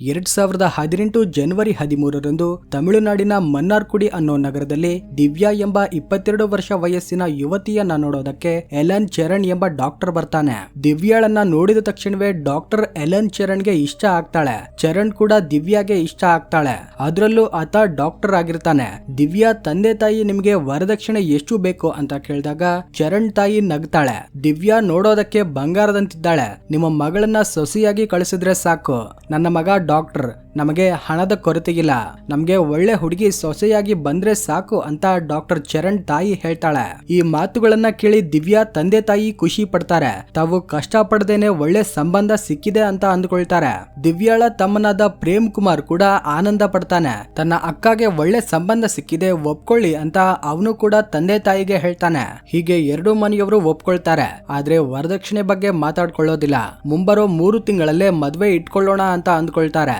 ಎರಡ್ ಸಾವಿರದ ಹದಿನೆಂಟು ಜನವರಿ ಹದಿಮೂರರಂದು ತಮಿಳುನಾಡಿನ ಮನ್ನಾರ್ಕುಡಿ ಅನ್ನೋ ನಗರದಲ್ಲಿ ದಿವ್ಯಾ ಎಂಬ ಇಪ್ಪತ್ತೆರಡು ವರ್ಷ ವಯಸ್ಸಿನ ಯುವತಿಯನ್ನ ನೋಡೋದಕ್ಕೆ ಎಲನ್ ಚರಣ್ ಎಂಬ ಡಾಕ್ಟರ್ ಬರ್ತಾನೆ. ದಿವ್ಯಾಳನ್ನ ನೋಡಿದ ತಕ್ಷಣವೇ ಡಾಕ್ಟರ್ ಎಲನ್ ಚರಣ್ಗೆ ಇಷ್ಟ ಆಗ್ತಾಳೆ. ಚರಣ್ ಕೂಡ ದಿವ್ಯಾಗೆ ಇಷ್ಟ ಆಗ್ತಾಳೆ. ಅದರಲ್ಲೂ ಆತ ಡಾಕ್ಟರ್ ಆಗಿರ್ತಾನೆ. ದಿವ್ಯಾ ತಂದೆ ತಾಯಿ ನಿಮ್ಗೆ ವರದಕ್ಷಿಣೆ ಎಷ್ಟು ಬೇಕು ಅಂತ ಕೇಳಿದಾಗ ಚರಣ್ ತಾಯಿ ನಗ್ತಾಳೆ. ದಿವ್ಯಾ ನೋಡೋದಕ್ಕೆ ಬಂಗಾರದಂತಿದ್ದಾಳೆ. ನಿಮ್ಮ ಮಗಳನ್ನ ಸೊಸಿಯಾಗಿ ಕಳಿಸಿದ್ರೆ ಸಾಕು. ನನ್ನ ಮಗ ಡಾಕ್ಟರ್ ನಮಗೆ ಹಣದ ಕೊರತೆಗಿಲ್ಲ ನಮ್ಗೆ ಒಳ್ಳೆ ಹುಡುಗಿ ಸೊಸೆಯಾಗಿ ಬಂದ್ರೆ ಸಾಕು ಅಂತ ಡಾಕ್ಟರ್ ಚರಣ್ ತಾಯಿ ಹೇಳ್ತಾಳೆ. ಈ ಮಾತುಗಳನ್ನ ಕೇಳಿ ದಿವ್ಯಾ ತಂದೆ ತಾಯಿ ಖುಷಿ ಪಡ್ತಾರೆ. ತಾವು ಕಷ್ಟ ಪಡ್ದೇನೆ ಒಳ್ಳೆ ಸಂಬಂಧ ಸಿಕ್ಕಿದೆ ಅಂತ ಅಂದ್ಕೊಳ್ತಾರೆ. ದಿವ್ಯಾಳ ತಮ್ಮನಾದ ಪ್ರೇಮ್ ಕುಮಾರ್ ಕೂಡ ಆನಂದ ಪಡ್ತಾನೆ. ತನ್ನ ಅಕ್ಕಗೆ ಒಳ್ಳೆ ಸಂಬಂಧ ಸಿಕ್ಕಿದೆ ಒಪ್ಕೊಳ್ಳಿ ಅಂತ ಅವನು ಕೂಡ ತಂದೆ ತಾಯಿಗೆ ಹೇಳ್ತಾನೆ. ಹೀಗೆ ಎರಡು ಮನೆಯವರು ಒಪ್ಕೊಳ್ತಾರೆ. ಆದ್ರೆ ವರದಕ್ಷಿಣೆ ಬಗ್ಗೆ ಮಾತಾಡ್ಕೊಳ್ಳೋದಿಲ್ಲ. ಮುಂಬರೋ ಮೂರು ತಿಂಗಳಲ್ಲೇ ಮದ್ವೆ ಇಟ್ಕೊಳ್ಳೋಣ ಅಂತ ಅಂದ್ಕೊಳ್ತಾರೆ.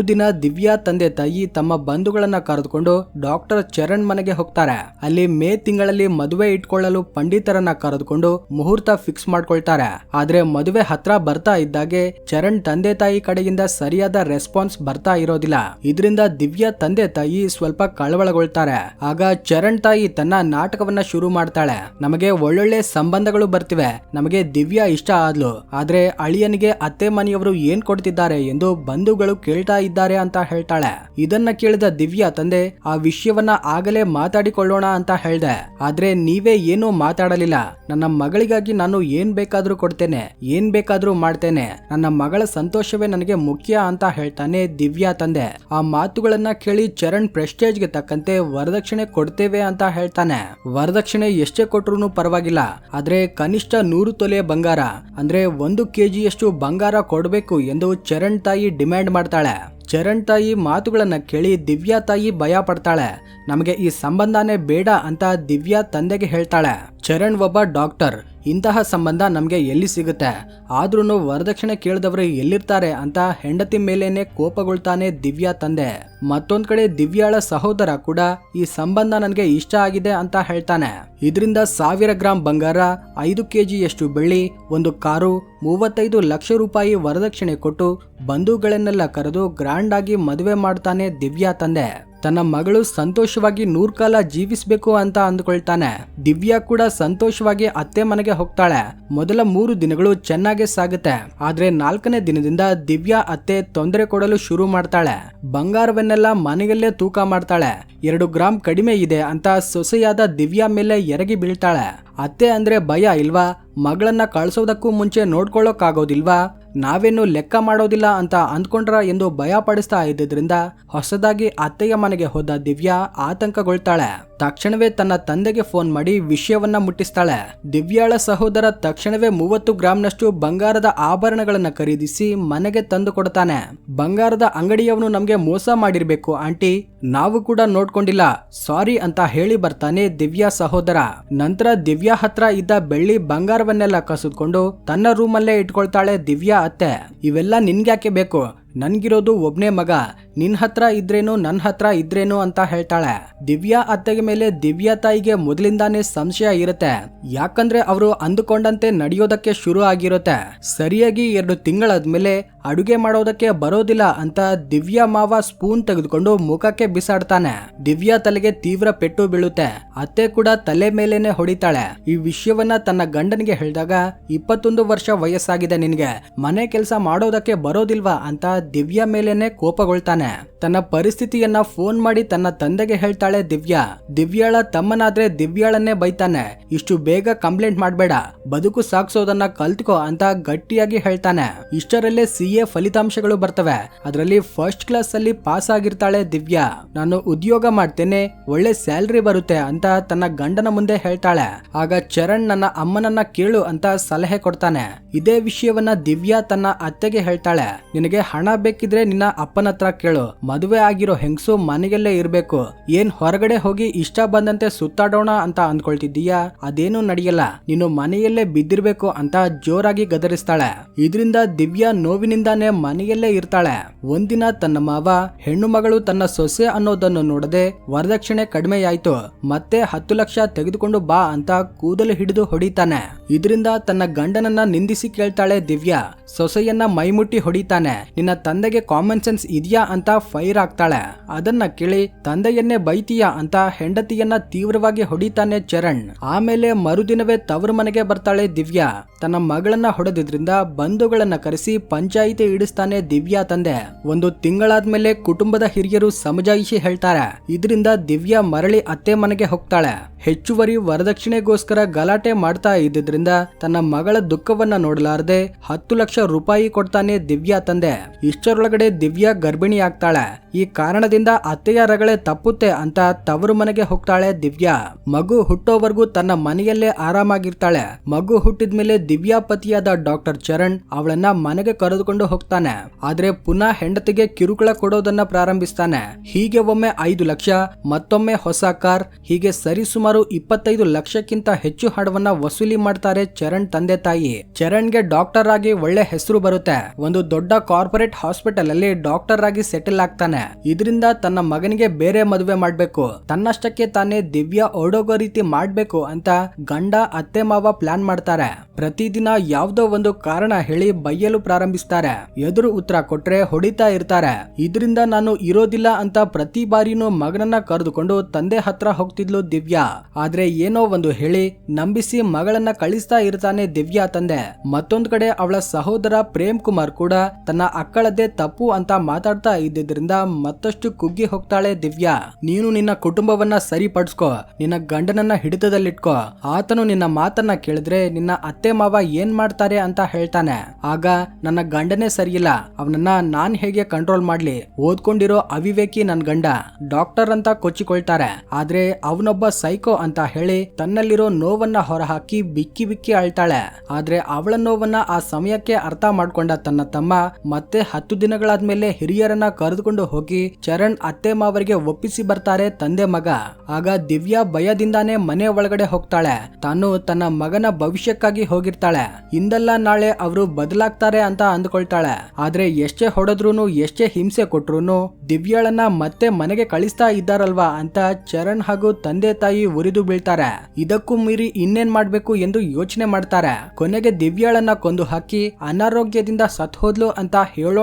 ಮರುದಿನ ದಿವ್ಯಾ ತಂದೆ ತಾಯಿ ತಮ್ಮ ಬಂಧುಗಳನ್ನ ಕರೆದುಕೊಂಡು ಡಾಕ್ಟರ್ ಚರಣ್ ಮನೆಗೆ ಹೋಗ್ತಾರೆ. ಅಲ್ಲಿ ಮೇ ತಿಂಗಳಲ್ಲಿ ಮದುವೆ ಇಟ್ಕೊಳ್ಳಲು ಪಂಡಿತರನ್ನ ಕರೆದುಕೊಂಡು ಮುಹೂರ್ತ ಫಿಕ್ಸ್ ಮಾಡ್ಕೊಳ್ತಾರೆ. ಆದ್ರೆ ಮದುವೆ ಹತ್ರ ಬರ್ತಾ ಇದ್ದಾಗೆ ಚರಣ್ ತಂದೆ ತಾಯಿ ಕಡೆಯಿಂದ ಸರಿಯಾದ ರೆಸ್ಪಾನ್ಸ್ ಬರ್ತಾ ಇರೋದಿಲ್ಲ. ಇದರಿಂದ ದಿವ್ಯಾ ತಂದೆ ತಾಯಿ ಸ್ವಲ್ಪ ಕಳವಳಗೊಳ್ತಾರೆ. ಆಗ ಚರಣ್ ತಾಯಿ ತನ್ನ ನಾಟಕವನ್ನ ಶುರು ಮಾಡ್ತಾಳೆ. ನಮಗೆ ಒಳ್ಳೊಳ್ಳೆ ಸಂಬಂಧಗಳು ಬರ್ತಿವೆ. ನಮಗೆ ದಿವ್ಯಾ ಇಷ್ಟ ಆದ್ಲು. ಆದ್ರೆ ಅಳಿಯನಿಗೆ ಅತ್ತೆ ಮನೆಯವರು ಏನ್ ಕೊಡ್ತಿದ್ದಾರೆ ಎಂದು ಬಂಧುಗಳು ಕೇಳ್ತಾ ಇದ್ದಾರೆ ಅಂತ ಹೇಳ್ತಾಳೆ. ಇದನ್ನ ಕೇಳಿದ ದಿವ್ಯಾ ತಂದೆ, ಆ ವಿಷಯವನ್ನ ಆಗಲೇ ಮಾತಾಡಿಕೊಳ್ಳೋಣ ಅಂತ ಹೇಳ್ದೆ. ಆದ್ರೆ ನೀವೇ ಏನೂ ಮಾತಾಡಲಿಲ್ಲ. ನನ್ನ ಮಗಳಿಗಾಗಿ ನಾನು ಏನ್ ಬೇಕಾದ್ರೂ ಕೊಡ್ತೇನೆ, ಏನ್ ಬೇಕಾದ್ರೂ ಮಾಡ್ತೇನೆ. ನನ್ನ ಮಗಳ ಸಂತೋಷವೇ ನನಗೆ ಮುಖ್ಯ ಅಂತ ಹೇಳ್ತಾನೆ ದಿವ್ಯಾ ತಂದೆ. ಆ ಮಾತುಗಳನ್ನ ಕೇಳಿ ಚರಣ್ ಪ್ರೆಸ್ಟೇಜ್ಗೆ ತಕ್ಕಂತೆ ವರದಕ್ಷಿಣೆ ಕೊಡ್ತೇವೆ ಅಂತ ಹೇಳ್ತಾನೆ. ವರದಕ್ಷಿಣೆ ಎಷ್ಟೇ ಕೊಟ್ರು ಪರವಾಗಿಲ್ಲ. ಆದ್ರೆ ಕನಿಷ್ಠ ನೂರು ತೊಲೆ ಬಂಗಾರ. ಅಂದ್ರೆ ಒಂದು ಕೆಜಿಯಷ್ಟು ಬಂಗಾರ ಕೊಡಬೇಕು ಎಂದು ಚರಣ್ ತಾಯಿ ಡಿಮ್ಯಾಂಡ್ ಮಾಡ್ತಾಳೆ. ಚರಣ್ ತಾಯಿ ಮಾತುಗಳನ್ನು ಕೇಳಿ ದಿವ್ಯಾ ತಾಯಿ ಭಯ ಪಡ್ತಾಳೆ. ನಮಗೆ ಈ ಸಂಬಂಧನೇ ಬೇಡ ಅಂತ ದಿವ್ಯಾ ತಂದೆಗೆ ಹೇಳ್ತಾಳೆ. ಚರಣ್ ಒಬ್ಬ ಡಾಕ್ಟರ್. ಇಂತಹ ಸಂಬಂಧ ನಮಗೆ ಎಲ್ಲಿ ಸಿಗುತ್ತೆ? ಆದ್ರೂ ವರದಕ್ಷಿಣೆ ಕೇಳಿದವರು ಎಲ್ಲಿರ್ತಾರೆ ಅಂತ ಹೆಂಡತಿ ಮೇಲೇನೆ ಕೋಪಗೊಳ್ತಾನೆ ದಿವ್ಯಾ ತಂದೆ. ಮತ್ತೊಂದ್ ಕಡೆ ದಿವ್ಯಾಳ ಸಹೋದರ ಕೂಡ ಈ ಸಂಬಂಧ ನನಗೆ ಇಷ್ಟ ಆಗಿದೆ ಅಂತ ಹೇಳ್ತಾನೆ. ಇದರಿಂದ ಸಾವಿರ ಗ್ರಾಂ ಬಂಗಾರ, ಐದು ಕೆಜಿಯಷ್ಟು ಬೆಳ್ಳಿ, ಒಂದು ಕಾರು, ಮೂವತ್ತೈದು ಲಕ್ಷ ರೂಪಾಯಿ ವರದಕ್ಷಿಣೆ ಕೊಟ್ಟು ಬಂಧುಗಳನ್ನೆಲ್ಲ ಕರೆದು ಗ್ರ್ಯಾಂಡ್ ಆಗಿ ಮದುವೆ ಮಾಡ್ತಾನೆ ದಿವ್ಯಾ ತಂದೆ. ತನ್ನ ಮಗಳು ಸಂತೋಷವಾಗಿ ನೂರ್ಕಾಲ ಜೀವಿಸಬೇಕು ಅಂತ ಅಂದ್ಕೊಳ್ತಾನೆ. ದಿವ್ಯಾ ಕೂಡ ಸಂತೋಷವಾಗಿ ಅತ್ತೆ ಮನೆಗೆ ಹೋಗ್ತಾಳೆ. ಮೊದಲ ಮೂರು ದಿನಗಳು ಚೆನ್ನಾಗೇ ಸಾಗುತ್ತೆ. ಆದ್ರೆ ನಾಲ್ಕನೇ ದಿನದಿಂದ ದಿವ್ಯಾ ಅತ್ತೆ ತೊಂದರೆ ಕೊಡಲು ಶುರು ಮಾಡ್ತಾಳೆ. ಬಂಗಾರವನ್ನೆಲ್ಲ ಮನೆಯಲ್ಲೇ ತೂಕ ಮಾಡ್ತಾಳೆ. ಎರಡು ಗ್ರಾಮ್ ಕಡಿಮೆ ಇದೆ ಅಂತ ಸೊಸೆಯಾದ ದಿವ್ಯಾ ಮೇಲೆ ಎರಗಿ ಬೀಳ್ತಾಳೆ. ಅತ್ತೆ ಅಂದ್ರೆ ಭಯ ಇಲ್ವಾ? ಮಗಳನ್ನ ಕಳ್ಸೋದಕ್ಕೂ ಮುಂಚೆ ನೋಡ್ಕೊಳ್ಳೋಕ್ಕಾಗೋದಿಲ್ವಾ? ನಾವೇನು ಲೆಕ್ಕ ಮಾಡೋದಿಲ್ಲ ಅಂತ ಅಂದ್ಕೊಂಡ್ರ ಎಂದು ಭಯ ಪಡಿಸ್ತಾ ಇದ್ದಿದ್ರಿಂದ ಹೊಸದಾಗಿ ಅತ್ತೆಯ ಮನೆಗೆ ಹೋದ ದಿವ್ಯಾ ಆತಂಕಗೊಳ್ತಾಳೆ. ತಕ್ಷಣವೇ ತನ್ನ ತಂದೆಗೆ ಫೋನ್ ಮಾಡಿ ವಿಷಯವನ್ನ ಮುಟ್ಟಿಸ್ತಾಳೆ. ದಿವ್ಯಾಳ ಸಹೋದರ ತಕ್ಷಣವೇ ಮೂವತ್ತು ಗ್ರಾಂನಷ್ಟು ಬಂಗಾರದ ಆಭರಣಗಳನ್ನ ಖರೀದಿಸಿ ಮನೆಗೆ ತಂದು ಕೊಡ್ತಾನೆ. ಬಂಗಾರದ ಅಂಗಡಿಯವನು ನಮ್ಗೆ ಮೋಸ ಮಾಡಿರ್ಬೇಕು ಆಂಟಿ, ನಾವು ಕೂಡ ನೋಡ್ಕೊಂಡಿಲ್ಲ. ಸಾರಿ ಅಂತ ಹೇಳಿ ಬರ್ತಾನೆ ದಿವ್ಯಾ ಸಹೋದರ. ನಂತರ ದಿವ್ಯಾ ಹತ್ರ ಇದ್ದ ಬೆಳ್ಳಿ ಬಂಗಾರವನ್ನೆಲ್ಲ ಕಸಿದ್ಕೊಂಡು ತನ್ನ ರೂಮಲ್ಲೇ ಇಟ್ಕೊಳ್ತಾಳೆ ದಿವ್ಯಾ. ಅತ್ತೆ. ಇವೆಲ್ಲ ನಿನ್ಗ್ಯಾಕೆ ಬೇಕು? ನನ್ಗಿರೋದು ಒಬ್ನೇ ಮಗ, ನಿನ್ ಹತ್ರ ಇದ್ರೇನು ನನ್ನ ಹತ್ರ ಇದ್ರೇನು ಅಂತ ಹೇಳ್ತಾಳೆ. ದಿವ್ಯಾ ಅತ್ತೆಗೆ ಮೇಲೆ ದಿವ್ಯಾ ತಾಯಿಗೆ ಮೊದಲಿಂದಾನೇ ಸಂಶಯ ಇರುತ್ತೆ. ಯಾಕಂದ್ರೆ ಅವರು ಅಂದುಕೊಂಡಂತೆ ನಡೆಯೋದಕ್ಕೆ ಶುರು ಆಗಿರುತ್ತೆ. ಸರಿಯಾಗಿ ಎರಡು ತಿಂಗಳಾದ್ಮೇಲೆ ಅಡುಗೆ ಮಾಡೋದಕ್ಕೆ ಬರೋದಿಲ್ಲ ಅಂತ ದಿವ್ಯಾ ಮಾವ ಸ್ಪೂನ್ ತೆಗೆದುಕೊಂಡು ಮುಖಕ್ಕೆ ಬಿಸಾಡ್ತಾನೆ. ದಿವ್ಯಾ ತಲೆಗೆ ತೀವ್ರ ಪೆಟ್ಟು ಬೀಳುತ್ತೆ. ಅತ್ತೆ ಕೂಡ ತಲೆ ಮೇಲೇನೆ ಹೊಡಿತಾಳೆ. ಈ ವಿಷಯವನ್ನ ತನ್ನ ಗಂಡನಿಗೆ ಹೇಳಿದಾಗ, ಇಪ್ಪತ್ತೊಂದು ವರ್ಷ ವಯಸ್ಸಾಗಿದೆ ನಿನ್ಗೆ, ಮನೆ ಕೆಲಸ ಮಾಡೋದಕ್ಕೆ ಬರೋದಿಲ್ವಾ ಅಂತ ದಿವ್ಯಾ ಮೇಲೇನೆ ಕೋಪಗೊಳ್ತಾನೆ. ತನ್ನ ಪರಿಸ್ಥಿತಿಯನ್ನ ಫೋನ್ ಮಾಡಿ ತನ್ನ ತಂದೆಗೆ ಹೇಳ್ತಾಳೆ ದಿವ್ಯಾ. ದಿವ್ಯಾಳ ತಮ್ಮನಾದ್ರೆ ದಿವ್ಯಾಳನ್ನೇ ಬೈತಾನೆ. ಇಷ್ಟು ಬೇಗ ಕಂಪ್ಲೇಂಟ್ ಮಾಡ್ಬೇಡ. ಬದುಕು ಸಾಕ್ಸೋದನ್ನ ಕಲ್ತ್ಕೋ ಅಂತ ಗಟ್ಟಿಯಾಗಿ ಹೇಳ್ತಾನೆ. ಇಷ್ಟರಲ್ಲೇ ಸಿ ಎ ಫಲಿತಾಂಶಗಳು ಬರ್ತವೆ. ಅದರಲ್ಲಿ ಫಸ್ಟ್ ಕ್ಲಾಸ್ ಅಲ್ಲಿ ಪಾಸ್ ಆಗಿರ್ತಾಳೆ ದಿವ್ಯಾ. ನಾನು ಉದ್ಯೋಗ ಮಾಡ್ತೇನೆ, ಒಳ್ಳೆ ಸ್ಯಾಲ್ರಿ ಬರುತ್ತೆ ಅಂತ ತನ್ನ ಗಂಡನ ಮುಂದೆ ಹೇಳ್ತಾಳೆ. ಆಗ ಚರಣ್ ನನ್ನ ಅಮ್ಮನನ್ನ ಕೇಳು ಅಂತ ಸಲಹೆ ಕೊಡ್ತಾನೆ. ಇದೇ ವಿಷಯವನ್ನ ದಿವ್ಯಾ ತನ್ನ ಅತ್ತೆಗೆ ಹೇಳ್ತಾಳೆ. ನಿನಗೆ ಹಣ ಬೇಕಿದ್ರೆ ನಿನ್ನ ಅಪ್ಪನ ಹತ್ರ ಕೇಳು. ಮದುವೆ ಆಗಿರೋ ಹೆಂಗಸು ಮನೆಯಲ್ಲೇ ಇರ್ಬೇಕು. ಏನ್ ಹೊರಗಡೆ ಹೋಗಿ ಇಷ್ಟ ಬಂದಂತೆ ಸುತ್ತಾಡೋಣ ಅಂತ ಅಂದ್ಕೊಳ್ತಿದ್ದೀಯಾ ಅದೇನು ನಡೆಯಲ್ಲ. ನೀನು ಮನೆಯಲ್ಲೇ ಬಿದ್ದಿರ್ಬೇಕು ಅಂತ ಜೋರಾಗಿ ಗದರಿಸ್ತಾಳೆ. ಇದರಿಂದ ದಿವ್ಯಾ ನೋವಿನಿಂದಾನೆ ಮನೆಯಲ್ಲೇ ಇರ್ತಾಳೆ. ಒಂದಿನ ತನ್ನ ಮಾವ, ಹೆಣ್ಣು ಮಗಳು ತನ್ನ ಸೊಸೆ ಅನ್ನೋದನ್ನು ನೋಡದೆ ವರದಕ್ಷಿಣೆ ಕಡಿಮೆಯಾಯ್ತು. ಮತ್ತೆ ಹತ್ತು ಲಕ್ಷ ತೆಗೆದುಕೊಂಡು ಬಾ ಅಂತ ಕೂದಲು ಹಿಡಿದು ಹೊಡಿತಾನೆ. ಇದರಿಂದ ತನ್ನ ಗಂಡನನ್ನ ನಿಂದಿಸಿ ಕೇಳ್ತಾಳೆ ದಿವ್ಯಾ. ಸೊಸೆಯನ್ನ ಮೈಮುಟ್ಟಿ ಹೊಡಿತಾನೆ. ನಿನ್ನ ತಂದೆಗೆ ಕಾಮನ್ ಸೆನ್ಸ್ ಇದೆಯಾ ಅಂತ ಫೈರ್ ಆಗ್ತಾಳೆ. ಅದನ್ನ ಕೇಳಿ ತಂದೆಯನ್ನೇ ಬೈತೀಯಾ ಅಂತ ಹೆಂಡತಿಯನ್ನ ತೀವ್ರವಾಗಿ ಹೊಡಿತಾನೆ ಚರಣ್. ಆಮೇಲೆ ಮರುದಿನವೇ ತವರು ಮನೆಗೆ ಬರ್ತಾಳೆ ದಿವ್ಯಾ. ತನ್ನ ಮಗಳನ್ನ ಹೊಡೆದಿದ್ರಿಂದ ಬಂಧುಗಳನ್ನ ಕರೆಸಿ ಪಂಚಾಯಿತಿ ಇಡಿಸ್ತಾನೆ ದಿವ್ಯಾ ತಂದೆ. ಒಂದು ತಿಂಗಳಾದ್ಮೇಲೆ ಕುಟುಂಬದ ಹಿರಿಯರು ಸಮಜಾಯಿಷಿ ಹೇಳ್ತಾರೆ. ಇದರಿಂದ ದಿವ್ಯಾ ಮರಳಿ ಅತ್ತೆ ಮನೆಗೆ ಹೋಗ್ತಾಳೆ. ಹೆಚ್ಚುವರಿ ವರದಕ್ಷಿಣೆಗೋಸ್ಕರ ಗಲಾಟೆ ಮಾಡ್ತಾ ಇದ್ದಿದ್ರಿಂದ ತನ್ನ ಮಗಳ ದುಃಖವನ್ನ ನೋಡಲಾರದೆ ಹತ್ತು ಲಕ್ಷ ರೂಪಾಯಿ ಕೊಡ್ತಾನೆ ದಿವ್ಯಾ ತಂದೆ. ಇಷ್ಟರೊಳಗಡೆ ದಿವ್ಯಾ ಗರ್ಭಿಣಿ ಆಗ್ತಾಳೆ ಈ ಕಾರಣದಿಂದ ಅತ್ತೆಯ ರಗಳೆ ತಪ್ಪುತ್ತೆ ಅಂತ ತವರು ಮನೆಗೆ ಹೋಗ್ತಾಳೆ ದಿವ್ಯಾ. ಮಗು ಹುಟ್ಟೋವರೆಗೂ ತನ್ನ ಮನೆಯಲ್ಲೇ ಆರಾಮಾಗಿರ್ತಾಳೆ. ಮಗು ಹುಟ್ಟಿದ್ಮೇಲೆ ದಿವ್ಯಾ ಪತಿಯಾದ ಡಾಕ್ಟರ್ ಚರಣ್ ಅವಳನ್ನ ಮನೆಗೆ ಕರೆದುಕೊಂಡು ಹೋಗ್ತಾನೆ. ಆದ್ರೆ ಪುನಃ ಹೆಂಡತಿಗೆ ಕಿರುಕುಳ ಕೊಡೋದನ್ನ ಪ್ರಾರಂಭಿಸ್ತಾನೆ. ಹೀಗೆ ಒಮ್ಮೆ ಐದು ಲಕ್ಷ, ಮತ್ತೊಮ್ಮೆ ಹೊಸ ಕಾರ್, ಹೀಗೆ ಸರಿಸುಮಾರು ಇಪ್ಪತ್ತೈದು ಲಕ್ಷಕ್ಕಿಂತ ಹೆಚ್ಚು ಹಣವನ್ನ ವಸೂಲಿ ಮಾಡ್ತಾರೆ ಚರಣ್ ತಂದೆ ತಾಯಿ. ಚರಣ್ಗೆ ಡಾಕ್ಟರ್ ಆಗಿ ಒಳ್ಳೆ ಹೆಸರು ಬರುತ್ತೆ. ಒಂದು ದೊಡ್ಡ ಕಾರ್ಪೊರೇಟ್ ಹಾಸ್ಪಿಟಲ್ ಅಲ್ಲಿ ಡಾಕ್ಟರ್ ಆಗಿ ಸೆಟಲ್ ಆಗ್ತಾನೆ. ಇದರಿಂದ ತನ್ನ ಮಗನಿಗೆ ಬೇರೆ ಮದುವೆ ಮಾಡ್ಬೇಕು. ತನ್ನಷ್ಟಕ್ಕೆ ತಾನೇ ದಿವ್ಯಾ ಓಡೋಗೋ ರೀತಿ ಮಾಡ್ಬೇಕು ಅಂತ ಗಂಡ ಅತ್ತೆ ಮಾವ ಪ್ಲಾನ್ ಮಾಡ್ತಾರೆ. ಪ್ರತಿದಿನ ಯಾವ್ದೋ ಒಂದು ಕಾರಣ ಹೇಳಿ ಬೈಯಲು ಪ್ರಾರಂಭಿಸ್ತಾರೆ. ಎದುರು ಉತ್ತರ ಕೊಟ್ರೆ ಹೊಡಿತಾ ಇರ್ತಾರೆ. ಇದರಿಂದ ನಾನು ಇರೋದಿಲ್ಲ ಅಂತ ಪ್ರತಿ ಬಾರಿನೂ ಮಗನನ್ನ ಕರೆದುಕೊಂಡು ತಂದೆ ಹತ್ರ ಹೋಗ್ತಿದ್ಲು ದಿವ್ಯಾ. ಆದ್ರೆ ಏನೋ ಒಂದು ಹೇಳಿ ನಂಬಿಸಿ ಮಗಳನ್ನ ಕಳಿಸ್ತಾ ಇರ್ತಾನೆ ದಿವ್ಯಾ ತಂದೆ. ಮತ್ತೊಂದ್ ಕಡೆ ಅವಳ ಸಹೋದರ ಪ್ರೇಮ್ ಕುಮಾರ್ ಕೂಡ ತನ್ನ ಅಕ್ಕಳದ್ದೇ ತಪ್ಪು ಅಂತ ಮಾತಾಡ್ತಾ ಇದ್ದಿದ್ರಿಂದ ಮತ್ತಷ್ಟು ಕುಗ್ಗಿ ಹೋಗ್ತಾಳೆ ದಿವ್ಯಾ. ನೀನು ನಿನ್ನ ಕುಟುಂಬವನ್ನ ಸರಿಪಡಿಸ್ಕೋ. ನಿನ್ನ ಗಂಡನನ್ನ ಹಿಡಿತದಲ್ಲಿಟ್ಕೋ. ಆತನು ನಿನ್ನ ಮಾತನ್ನ ಕೇಳಿದ್ರೆ ನಿನ್ನ ಅತ್ತೆ ಮಾವ ಏನ್ ಮಾಡ್ತಾರೆ ಅಂತ ಹೇಳ್ತಾನೆ. ಆಗ ನನ್ನ ಗಂಡನೇ ಸರಿಯಿಲ್ಲ. ಅವನನ್ನ ನಾನ್ ಹೇಗೆ ಕಂಟ್ರೋಲ್ ಮಾಡ್ಲಿ? ಓದ್ಕೊಂಡಿರೋ ಅವಿವೇಕಿ ನನ್ ಗಂಡ. ಡಾಕ್ಟರ್ ಅಂತ ಕೊಚ್ಚಿಕೊಳ್ತಾರೆ. ಆದ್ರೆ ಅವನೊಬ್ಬ ಸೈಕೋ ಅಂತ ಹೇಳಿ ತನ್ನಲ್ಲಿರೋ ನೋವನ್ನ ಹೊರಹಾಕಿ ಬಿಕ್ಕಿ ಬಿಕ್ಕಿ ಅಳ್ತಾಳೆ. ಆದ್ರೆ ಅವಳ ನೋವನ್ನ ಆ ಸಮಯಕ್ಕೆ ಅರ್ಥ ಮಾಡ್ಕೊಂಡ ತನ್ನ ತಮ್ಮ ಮತ್ತೆ ಹತ್ತು ದಿನಗಳಾದ್ಮೇಲೆ ಹಿರಿಯರನ್ನ ಕರೆದುಕೊಂಡು ಹೋಗಿ ಚರಣ್ ಅತ್ತೆ ಮಾವರಿಗೆ ಒಪ್ಪಿಸಿ ಬರ್ತಾರೆ ತಂದೆ ಮಗ. ಆಗ ದಿವ್ಯಾ ಭಯದಿಂದಾನೇ ಮನೆ ಒಳಗಡೆ ಹೋಗ್ತಾಳೆ. ತಾನು ತನ್ನ ಮಗನ ಭವಿಷ್ಯಕ್ಕಾಗಿ ಹೋಗಿರ್ತಾಳೆ. ಇಂದಲ್ಲ ನಾಳೆ ಅವರು ಬದಲಾಗ್ತಾರೆ ಅಂತ ಅಂದ್ಕೊಳ್ತಾಳೆ. ಆದ್ರೆ ಎಷ್ಟೇ ಹೊಡೆದ್ರು ಎಷ್ಟೇ ಹಿಂಸೆ ಕೊಟ್ರು ದಿವ್ಯಾಳನ್ನ ಮತ್ತೆ ಮನೆಗೆ ಕಳಿಸ್ತಾ ಇದ್ದಾರಲ್ವಾ ಅಂತ ಚರಣ್ ಹಾಗೂ ತಂದೆ ತಾಯಿ ಉರಿದು ಬೀಳ್ತಾರೆ. ಇದಕ್ಕೂ ಮೀರಿ ಇನ್ನೇನ್ ಮಾಡ್ಬೇಕು ಎಂದು ಯೋಚನೆ ಮಾಡ್ತಾರೆ. ಕೊನೆಗೆ ದಿವ್ಯಾಳನ್ನ ಕೊಂದು ಹಾಕಿ ಅನಾರೋಗ್ಯದಿಂದ ಸತ್ ಹೋದ್ಲು ಅಂತ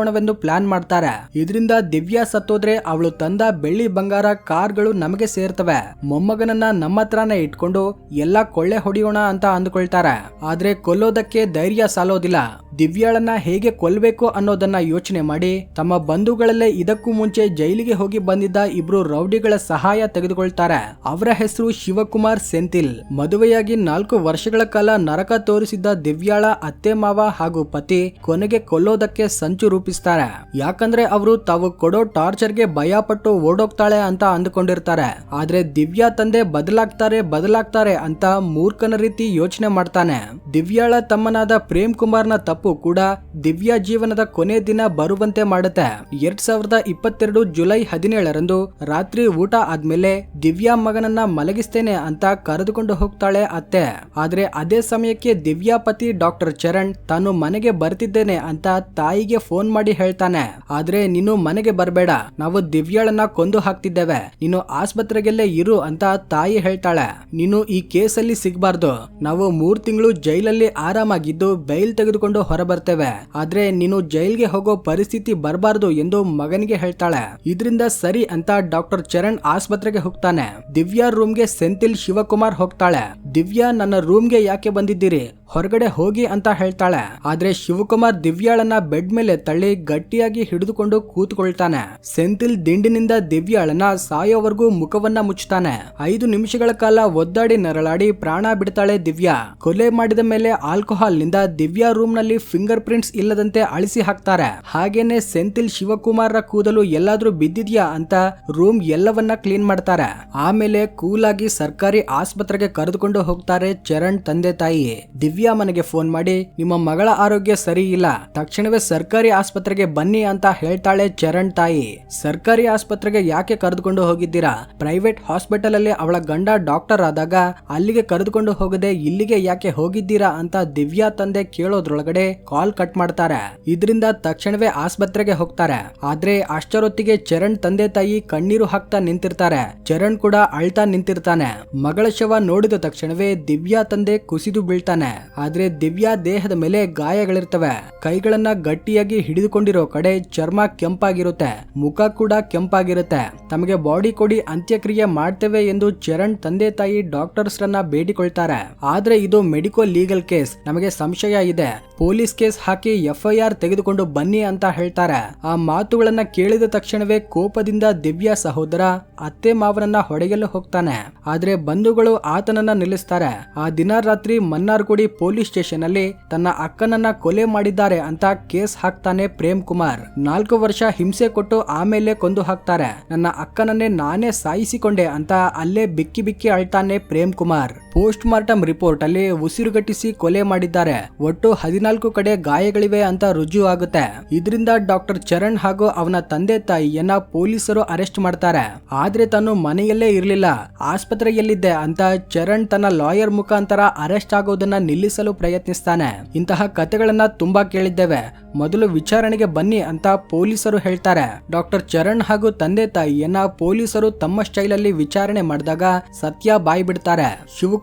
ಹೇಳೋಣವೆಂದು ಪ್ಲಾನ್ ಮಾಡ್ತಾರೆ. ಇದರಿಂದ ದಿವ್ಯಾ ಸತ್ತೋದ್ರೆ ಅವಳು ತಂದ ಬೆಳ್ಳಿ ಬಂಗಾರ ಕಾರ್ಗಳು ನಮಗೆ ಸೇರ್ತವೆ. ಮೊಮ್ಮಗನನ್ನ ನಮ್ಮ ಹತ್ರನೇ ಇಟ್ಕೊಂಡು ಎಲ್ಲಾ ಕೊಳ್ಳೆ ಹೊಡಿಯೋಣ ಅಂತ ಅಂದ್ಕೊಳ್ತಾರೆ. ಆದ್ರೆ ಕೊಲ್ಲೋದಕ್ಕೆ ಧೈರ್ಯ ಸಾಲೋದಿಲ್ಲ. ದಿವ್ಯಾಳನ್ನ ಹೇಗೆ ಕೊಲ್ಬೇಕು ಅನ್ನೋದನ್ನ ಯೋಚನೆ ಮಾಡಿ ತಮ್ಮ ಬಂಧುಗಳಲ್ಲೇ ಇದಕ್ಕೂ ಮುಂಚೆ ಜೈಲಿಗೆ ಹೋಗಿ ಬಂದಿದ್ದ ಇಬ್ರು ರೌಡಿಗಳ ಸಹಾಯ ತೆಗೆದುಕೊಳ್ತಾರೆ. ಅವರ ಹೆಸರು ಶಿವಕುಮಾರ್ ಸೆಂತಿಲ್ ಮದುವೆಯಾಗಿ ನಾಲ್ಕು ವರ್ಷಗಳ ಕಾಲ ನರಕ ತೋರಿಸಿದ್ದ ದಿವ್ಯಾಳ ಅತ್ತೆ ಮಾವ ಹಾಗೂ ಪತಿ ಕೊನೆಗೆ ಕೊಲ್ಲೋದಕ್ಕೆ ಸಂಚು ರೂಪಿಸ್ತಾರೆ ಯಾಕಂದ್ರೆ ಅವರು ತಾವು ಕೊಡೋ ಟಾರ್ಚರ್ಗೆ ಭಯ ಪಟ್ಟು ಓಡೋಗ್ತಾಳೆ ಅಂತ ಅಂದುಕೊಂಡಿರ್ತಾರೆ. ಆದ್ರೆ ದಿವ್ಯಾ ತಂದೆ ಬದಲಾಗ್ತಾರೆ ಬದಲಾಗ್ತಾರೆ ಅಂತ ಮೂರ್ಖನ ರೀತಿ ಯೋಚನೆ ಮಾಡ್ತಾನೆ. ದಿವ್ಯಾಳ ತಮ್ಮನಾದ ಪ್ರೇಮ್ ಕುಮಾರ್ನ ತಪ್ಪು ಕೂಡ ದಿವ್ಯಾ ಜೀವನದ ಕೊನೆ ದಿನ ಬರುವಂತೆ ಮಾಡುತ್ತೆ. ಎರಡ್ ಸಾವಿರದ ಇಪ್ಪತ್ತೆರಡು ಜುಲೈ ಹದಿನೇಳರಂದು ರಾತ್ರಿ ಊಟ ಆದ್ಮೇಲೆ ದಿವ್ಯಾ ಮಗನನ್ನ ಮಲಗಿಸ್ತೇನೆ ಅಂತ ಕರೆದುಕೊಂಡು ಹೋಗ್ತಾಳೆ ಅತ್ತೆ. ಆದ್ರೆ ಅದೇ ಸಮಯಕ್ಕೆ ದಿವ್ಯಾ ಪತಿ ಡಾಕ್ಟರ್ ಚರಣ್ ತಾನು ಮನೆಗೆ ಬರ್ತಿದ್ದೇನೆ ಅಂತ ತಾಯಿಗೆ ಫೋನ್ ಮಾಡಿ ಹೇಳ್ತಾನೆ. ಆದ್ರೆ ನೀನು ಮನೆಗೆ ಬರಬೇಡ. ನಾವು ದಿವ್ಯಾಳನ್ನ ಕೊಂದು ಹಾಕ್ತಿದ್ದೇವೆ. ನೀನು ಆಸ್ಪತ್ರೆಗೆಲ್ಲೇ ಇರು ಅಂತ ತಾಯಿ ಹೇಳ್ತಾಳೆ. ನೀನು ಈ ಕೇಸಲ್ಲಿ ಸಿಗ್ಬಾರ್ದು. ನಾವು ಮೂರ್ ತಿಂಗಳು ಜೈಲಲ್ಲಿ ಆರಾಮಾಗಿದ್ದು ಬೈಲ್ ತೆಗೆದುಕೊಂಡು ಹೊರಬರ್ತೇವೆ. ಆದ್ರೆ ನೀನು ಜೈಲ್ಗೆ ಹೋಗೋ ಪರಿಸ್ಥಿತಿ ಬರಬಾರ್ದು ಎಂದು ಮಗನಿಗೆ ಹೇಳ್ತಾಳೆ. ಇದರಿಂದ ಸರಿ ಅಂತ ಡಾಕ್ಟರ್ ಚರಣ್ ಆಸ್ಪತ್ರೆಗೆ ಹೋಗ್ತಾನೆ. ದಿವ್ಯಾ ರೂಮ್ಗೆ ಸೆಂಥಿಲ್ ಶಿವಕುಮಾರ್ ಹೋಗ್ತಾಳೆ. ದಿವ್ಯಾ, ನನ್ನ ರೂಮ್ಗೆ ಯಾಕೆ ಬಂದಿದ್ದೀರಿ? ಹೊರಗಡೆ ಹೋಗಿ ಅಂತ ಹೇಳ್ತಾಳೆ. ಆದ್ರೆ ಶಿವಕುಮಾರ್ ದಿವ್ಯಾಳನ್ನ ಬೆಡ್ ಮೇಲೆ ತಳ್ಳಿ ಗಟ್ಟಿಯಾಗಿ ಹಿಡಿದುಕೊಂಡು ಕೂತ್ಕೊಳ್ತಾನೆ. ಸೆಂತಿಲ್ ದಿಂಡಿನಿಂದ ದಿವ್ಯಾಳನ್ನ ಸಾಯೋವರೆಗೂ ಮುಖವನ್ನ ಮುಚ್ಚುತ್ತಾನೆ. ಐದು ನಿಮಿಷಗಳ ಕಾಲ ಒದ್ದಾಡಿ ನರಳಾಡಿ ಪ್ರಾಣ ಬಿಡ್ತಾಳೆ ದಿವ್ಯಾ. ಕೊಲೆ ಮಾಡಿದ ಮೇಲೆ ಆಲ್ಕೋಹಾಲ್ನಿಂದ ದಿವ್ಯಾ ರೂಮ್ನಲ್ಲಿ ಫಿಂಗರ್ ಪ್ರಿಂಟ್ಸ್ ಇಲ್ಲದಂತೆ ಅಳಿಸಿ ಹಾಕ್ತಾರೆ. ಹಾಗೇನೆ ಸೆಂಥಿಲ್ ಶಿವಕುಮಾರ್ರ ಕೂದಲು ಎಲ್ಲಾದ್ರೂ ಬಿದ್ದಿದ್ಯಾ ಅಂತ ರೂಮ್ ಎಲ್ಲವನ್ನ ಕ್ಲೀನ್ ಮಾಡ್ತಾರೆ. ಆಮೇಲೆ ಕೂಲಾಗಿ ಸರ್ಕಾರಿ ಆಸ್ಪತ್ರೆಗೆ ಕರೆದುಕೊಂಡು ಹೋಗ್ತಾರೆ ಚರಣ್ ತಂದೆ ತಾಯಿ. ಮನೆಗೆ ಫೋನ್ ಮಾಡಿ, ನಿಮ್ಮ ಮಗಳ ಆರೋಗ್ಯ ಸರಿ ಇಲ್ಲ. ತಕ್ಷಣವೇ ಸರ್ಕಾರಿ ಆಸ್ಪತ್ರೆಗೆ ಬನ್ನಿ ಅಂತ ಹೇಳ್ತಾಳೆ ಚರಣ್ ತಾಯಿ. ಸರ್ಕಾರಿ ಆಸ್ಪತ್ರೆಗೆ ಯಾಕೆ ಕರೆದುಕೊಂಡು ಹೋಗಿದ್ದೀರಾ? ಪ್ರೈವೇಟ್ ಹಾಸ್ಪಿಟಲ್ ಅಲ್ಲಿ ಅವಳ ಗಂಡ ಡಾಕ್ಟರ್ ಆದಾಗ ಅಲ್ಲಿಗೆ ಕರೆದುಕೊಂಡು ಹೋಗದೆ ಇಲ್ಲಿಗೆ ಯಾಕೆ ಹೋಗಿದ್ದೀರಾ ಅಂತ ದಿವ್ಯಾ ತಂದೆ ಕೇಳೋದ್ರೊಳಗಡೆ ಕಾಲ್ ಕಟ್ ಮಾಡ್ತಾರೆ. ಇದರಿಂದ ತಕ್ಷಣವೇ ಆಸ್ಪತ್ರೆಗೆ ಹೋಗ್ತಾರೆ. ಆದ್ರೆ ಅಷ್ಟರೊತ್ತಿಗೆ ಚರಣ್ ತಂದೆ ತಾಯಿ ಕಣ್ಣೀರು ಹಾಕ್ತಾ ನಿಂತಿರ್ತಾರೆ. ಚರಣ್ ಕೂಡ ಅಳ್ತಾ ನಿಂತಿರ್ತಾನೆ. ಮಗಳ ಶವ ನೋಡಿದ ತಕ್ಷಣವೇ ದಿವ್ಯಾ ತಂದೆ ಕುಸಿದು ಬೀಳ್ತಾನೆ. ಆದ್ರೆ ದಿವ್ಯಾ ದೇಹದ ಮೇಲೆ ಗಾಯಗಳಿರ್ತವೆ. ಕೈಗಳನ್ನ ಗಟ್ಟಿಯಾಗಿ ಹಿಡಿದುಕೊಂಡಿರೋ ಕಡೆ ಚರ್ಮ ಕೆಂಪಾಗಿರುತ್ತೆ. ಮುಖ ಕೂಡ ಕೆಂಪಾಗಿರುತ್ತೆ. ತಮಗೆ ಬಾಡಿ ಕೊಡಿ ಅಂತ್ಯಕ್ರಿಯೆ ಮಾಡ್ತೇವೆ ಎಂದು ಚರಣ್ ತಂದೆ ತಾಯಿ ಡಾಕ್ಟರ್ಸ್ ರನ್ನ ಬೇಡಿಕೊಳ್ತಾರೆ. ಆದ್ರೆ ಇದು ಮೆಡಿಕೋ ಲೀಗಲ್ ಕೇಸ್. ನಮಗೆ ಸಂಶಯ ಇದೆ. ಪೊಲೀಸ್ ಕೇಸ್ ಹಾಕಿ ಎಫ್ಐಆರ್ ತೆಗೆದುಕೊಂಡು ಬನ್ನಿ ಅಂತ ಹೇಳ್ತಾರೆ. ಆ ಮಾತುಗಳನ್ನ ಕೇಳಿದ ತಕ್ಷಣವೇ ಕೋಪದಿಂದ ದಿವ್ಯಾ ಸಹೋದರ ಅತ್ತೆ ಮಾವನನ್ನ ಹೊಡೆಯಲು ಹೋಗ್ತಾನೆ. ಆದ್ರೆ ಬಂಧುಗಳು ಆತನನ್ನ ನಿಲ್ಲಿಸ್ತಾರೆ. ಆ ದಿನ ರಾತ್ರಿ ಮನ್ನಾರ್ಗುಡಿ ಪೊಲೀಸ್ ಸ್ಟೇಷನ್ ಅಲ್ಲಿ ತನ್ನ ಅಕ್ಕನನ್ನ ಕೊಲೆ ಮಾಡಿದ್ದಾರೆ ಅಂತ ಕೇಸ್ ಹಾಕ್ತಾನೆ ಪ್ರೇಮ್ ಕುಮಾರ್. ನಾಲ್ಕು ವರ್ಷ ಹಿಂಸೆ ಕೊಟ್ಟು ಆಮೇಲೆ ಕೊಂದು ಹಾಕ್ತಾರೆ. ನನ್ನ ಅಕ್ಕನನ್ನೇ ನಾನೇ ಸಾಯಿಸಿಕೊಂಡೆ ಅಂತ ಅಲ್ಲೇ ಬಿಕ್ಕಿ ಬಿಕ್ಕಿ ಅಳ್ತಾನೆ Prem Kumar. Post mortem report ಅಲ್ಲಿ ಉಸಿರುಗಟ್ಟಿಸಿ ಕೊಲೆ ಮಾಡಿದ್ದಾರೆ. ಒಟ್ಟು ಹದಿನಾಲ್ಕು ಕಡೆ ಗಾಯಗಳಿವೆ ಅಂತ ರುಜು ಆಗುತ್ತೆ. ಇದರಿಂದ ಡಾಕ್ಟರ್ ಚರಣ್ ಹಾಗೂ ಅವನ ತಂದೆ ತಾಯಿಯನ್ನ ಪೊಲೀಸರು ಅರೆಸ್ಟ್ ಮಾಡ್ತಾರೆ. ಆದ್ರೆ ತಾನು ಮನೆಯಲ್ಲೇ ಇರಲಿಲ್ಲ. ಆಸ್ಪತ್ರೆಯಲ್ಲಿದ್ದೆ ಅಂತ ಚರಣ್ ತನ್ನ ಲಾಯರ್ ಮುಖಾಂತರ ಅರೆಸ್ಟ್ ಆಗೋದನ್ನ ನಿಲ್ಲಿಸಲು ಪ್ರಯತ್ನಿಸ್ತಾನೆ. ಇಂತಹ ಕಥೆಗಳನ್ನ ತುಂಬಾ ಕೇಳಿದ್ದೇವೆ. ಮೊದಲು ವಿಚಾರಣೆಗೆ ಬನ್ನಿ ಅಂತ ಪೊಲೀಸರು ಹೇಳ್ತಾರೆ. ಡಾಕ್ಟರ್ ಚರಣ್ ಹಾಗೂ ತಂದೆ ತಾಯಿಯನ್ನ ಪೊಲೀಸರು ತಮ್ಮ ಸ್ಟೈಲ್ ಅಲ್ಲಿ ವಿಚಾರಣೆ ಮಾಡಿದಾಗ ಸತ್ಯ ಬಾಯಿ ಬಿಡ್ತಾರೆ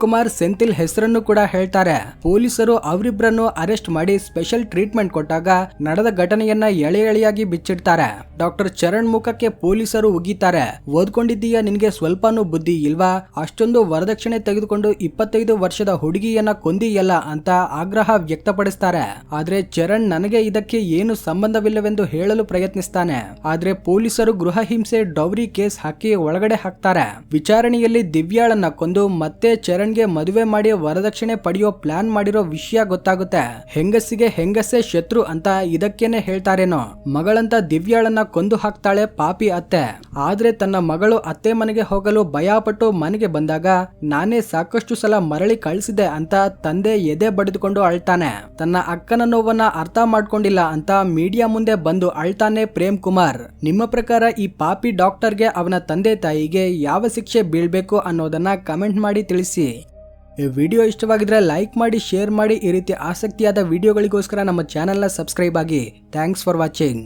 ಶಿವಕುಮಾರ್ ಸೆಂಥಿಲ್ ಹೆಸರನ್ನು ಕೂಡ ಹೇಳ್ತಾರೆ. ಪೊಲೀಸರು ಅವರಿಬ್ಬರನ್ನು ಅರೆಸ್ಟ್ ಮಾಡಿ ಸ್ಪೆಷಲ್ ಟ್ರೀಟ್ಮೆಂಟ್ ಕೊಟ್ಟಾಗ ನಡೆದ ಘಟನೆಯನ್ನ ಎಳೆ ಎಳೆಯಾಗಿ ಬಿಚ್ಚಿಡ್ತಾರೆ. ಡಾಕ್ಟರ್ ಚರಣ್ ಮುಖಕ್ಕೆ ಪೊಲೀಸರು ಉಗಿತಾರೆ. ಓದ್ಕೊಂಡಿದ್ದೀಯ ನಿನ್ಗೆ ಸ್ವಲ್ಪನೂ ಬುದ್ಧಿ ಇಲ್ವಾ? ಅಷ್ಟೊಂದು ವರದಕ್ಷಿಣೆ ತೆಗೆದುಕೊಂಡು ಇಪ್ಪತ್ತೈದು ವರ್ಷದ ಹುಡುಗಿಯನ್ನ ಕೊಂದಿಯಲ್ಲ ಅಂತ ಆಗ್ರಹ ವ್ಯಕ್ತಪಡಿಸ್ತಾರೆ. ಆದ್ರೆ ಚರಣ್ ನನಗೆ ಇದಕ್ಕೆ ಏನು ಸಂಬಂಧವಿಲ್ಲವೆಂದು ಹೇಳಲು ಪ್ರಯತ್ನಿಸ್ತಾನೆ. ಆದ್ರೆ ಪೊಲೀಸರು ಗೃಹ ಹಿಂಸೆ ಡೌರಿ ಕೇಸ್ ಹಾಕಿ ಒಳಗಡೆ ಹಾಕ್ತಾರೆ. ವಿಚಾರಣೆಯಲ್ಲಿ ದಿವ್ಯಾಳನ್ನ ಕೊಂದು ಮತ್ತೆ ಚರಣ್ಗೆ ಮದುವೆ ಮಾಡಿ ವರದಕ್ಷಿಣೆ ಪಡೆಯೋ ಪ್ಲಾನ್ ಮಾಡಿರೋ ವಿಷಯ ಗೊತ್ತಾಗುತ್ತೆ. ಹೆಂಗಸಿಗೆ ಹೆಂಗಸೇ ಶತ್ರು ಅಂತ ಇದಕ್ಕೇನೆ ಹೇಳ್ತಾರೇನೋ. ಮಗಳಂತ ದಿವ್ಯಾಳನ್ನ ಕೊಂದು ಹಾಕ್ತಾಳೆ ಪಾಪಿ ಅತ್ತೆ. ಆದ್ರೆ ತನ್ನ ಮಗಳು ಅತ್ತೆ ಮನೆಗೆ ಹೋಗಲು ಭಯಪಟ್ಟು ಮನೆಗೆ ಬಂದಾಗ ನಾನೇ ಸಾಕಷ್ಟು ಸಲ ಮರಳಿ ಕಳಿಸಿದೆ ಅಂತ ತಂದೆ ಎದೆ ಬಡಿದುಕೊಂಡು ಅಳ್ತಾನೆ. ತನ್ನ ಅಕ್ಕನ ನೋವನ್ನ ಅರ್ಥ ಮಾಡ್ಕೊಂಡಿಲ್ಲ ಅಂತ ಮೀಡಿಯಾ ಮುಂದೆ ಬಂದು ಅಳ್ತಾನೆ ಪ್ರೇಮ್ ಕುಮಾರ್. ನಿಮ್ಮ ಪ್ರಕಾರ ಈ ಪಾಪಿ ಡಾಕ್ಟರ್ಗೆ ಅವನ ತಂದೆ ತಾಯಿಗೆ ಯಾವ ಶಿಕ್ಷೆ ಬೀಳ್ಬೇಕು ಅನ್ನೋದನ್ನ ಕಮೆಂಟ್ ಮಾಡಿ ತಿಳಿಸಿ. ವಿಡಿಯೋ ಇಷ್ಟವಾಗಿದ್ರೆ ಲೈಕ್ ಮಾಡಿ, ಶೇರ್ ಮಾಡಿ ಈ ರೀತಿ ಆಸಕ್ತಿಯಾದ ವಿಡಿಯೋಗಳಿಗೋಸ್ಕರ ನಮ್ಮ ಚಾನೆಲ್ನ ಸಬ್ಸ್ಕ್ರೈಬ್ ಆಗಿ. Thanks for watching.